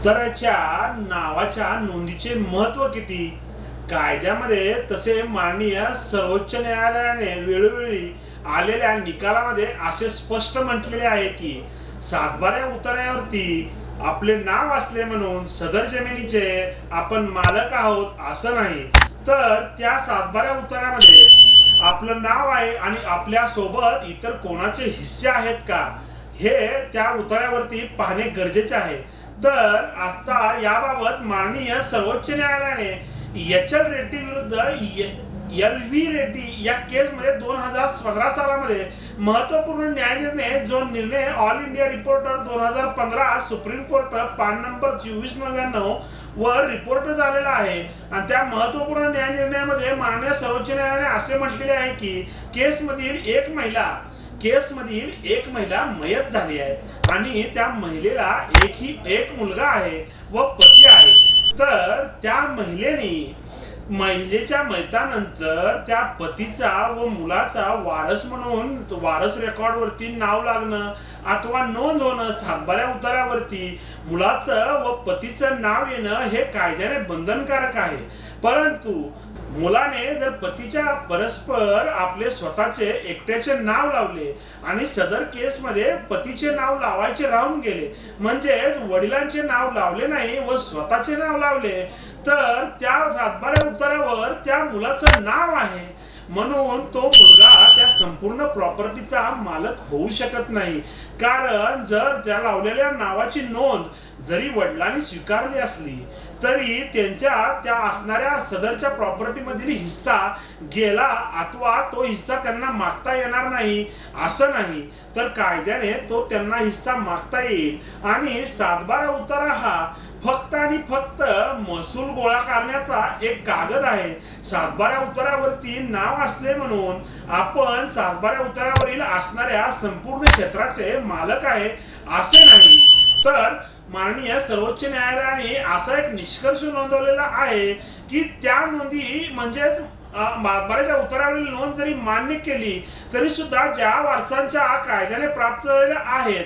उताराच्या नावाच्या नोंदीचे महत्त्व किती? कायद्यामध्ये तसे माननीय सर्वोच्च न्यायालयाने वेळोवेळी आलेल्या निकालामध्ये असे स्पष्ट म्हटलेले आहे की सातबाऱ्या उतार्यावरती आपले नाव असले म्हणून सदर जमिनीचे आपण मालक आहोत असं नाही. तर त्या सातबाऱ्या उतार्यामध्ये आपलं नाव आहे आणि आपल्यासोबत इतर कोणाचे हिस्से आहेत का? हे त्या उतार्यावरती पाहणे गरजेचे आहे. तर आता याबाबत माननीय सर्वोच्च न्यायालयाने एच एल रेड्डी विरुद्ध एल व्ही रेड्डी या केसमध्ये दोन हजार पंधरा सालामध्ये महत्त्वपूर्ण न्यायनिर्णय जो निर्णय ऑल इंडिया रिपोर्टर दोन हजार पंधरा सुप्रीम कोर्ट पान नंबर चोवीस नव्याण्णव वर रिपोर्ट झालेला आहे. आणि त्या महत्त्वपूर्ण न्यायनिर्णयामध्ये माननीय सर्वोच्च न्यायालयाने असे म्हटलेले आहे की केसमधील एक महिला केसमधील एक महिला मयत झाली आहे. आणि त्या महिलेला एकही एक मुलगा आहे व पती आहे. तर त्या महिलेने महिलेच्या मैतानंतर त्या पतीचा व मुलाचा वारस म्हणून वारस रेकॉर्डवरती नाव लागणं अथवा नोंद होणं सातबाऱ्या उतारावरती मुलाचं व पतीचं नाव येणं हे कायद्याने बंधनकारक आहे. परंतु मुलाने जर पतीच्या परस्पर आपले स्वतःचे एकट्याचे नाव लावले आणि सदर केसमध्ये पतीचे नाव लावायचे राहून गेले म्हणजेच वडिलांचे नाव लावले नाही व स्वतःचे नाव लावले तर त्या सातबाऱ्या उतारावर त्या मुलाचं नाव आहे. म्हणून तो मुलगा त्या संपूर्ण प्रॉपर्टीचा मालक होऊ शकत नाही. कारण जर त्या लावलेल्या नावाची नोंद जरी वडिलांनी स्वीकारली असली तरी त्यांच्या त्या असणाऱ्या सदरच्या प्रॉपर्टीमधील हिस्सा गेला अथवा तो हिस्सा त्यांना मागता येणार नाही असं नाही. तर कायद्याने तो त्यांना हिस्सा मागता येईल. आणि सातबारा उतारा हा फक्त आणि फक्त महसूल गोळा करण्याचा एक कागद आहे. सातबाऱ्या उतारावरती नाव असले म्हणून आपण सातबाऱ्या उतारावरील असणाऱ्या संपूर्ण क्षेत्राचे मालक आहे असे नाही. तर माननीय सर्वोच्च न्यायालयाने असा एक निष्कर्ष नोंदवलेला आहे की त्या नोंदी म्हणजेच बऱ्याचशा उतारावरील नोंद जरी मान्य केली तरी सुद्धा ज्या वारसांच्या कायद्याने प्राप्त झालेल्या आहेत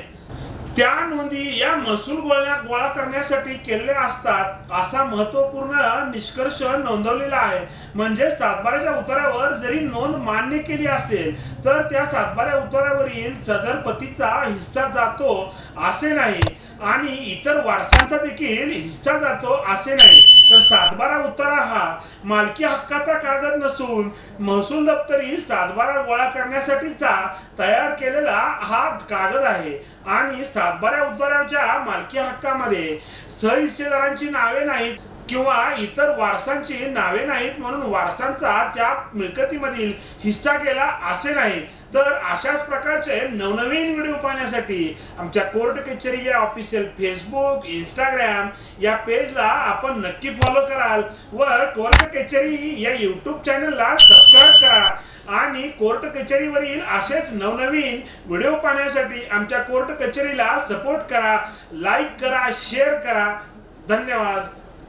त्या नोंदी या महसूल गोळा गोळा करण्यासाठी केलेल्या असतात असा महत्त्वपूर्ण निष्कर्ष नोंदवलेला आहे. म्हणजे सातबाऱ्याच्या उतारावर जरी नोंद मान्य केली असेल तर त्या सातबाऱ्या उतारावरील सदर पतीचा हिस्सा जातो असे नाही. आणि इतर वारसांचा देखील हिस्सा जातो असे नाही. तर सातबारा उतारा हा मालकी हक्काचा कागद नसून महसूल दप्तरी सातबारा गोळा करण्यासाठीचा तयार केलेला हा कागद आहे. आणि सातबाऱ्या उताराच्या मालकी हक्कामध्ये सहहिस्सेदारांची नावे नाहीत. किंवा इतर वारसांची नावे नाहीत म्हणून वारसांचा त्या मिळकतीमधील हिस्सा गेला असे नाही. तर अशाच प्रकारचे नवनवीन व्हिडिओ पाहण्यासाठी आमच्या कोर्ट कचेरी या ऑफिशियल फेसबुक इंस्टाग्राम या पेजला आपण नक्की फॉलो कराल व कोर्ट कचेरी या यूट्यूब चॅनलला सबस्क्राईब करा आणि कोर्ट कचेरीवरील असेच नवनवीन व्हिडिओ पाहण्यासाठी आमच्या कोर्ट कचेरीला सपोर्ट करा लाईक करा शेअर करा. धन्यवाद.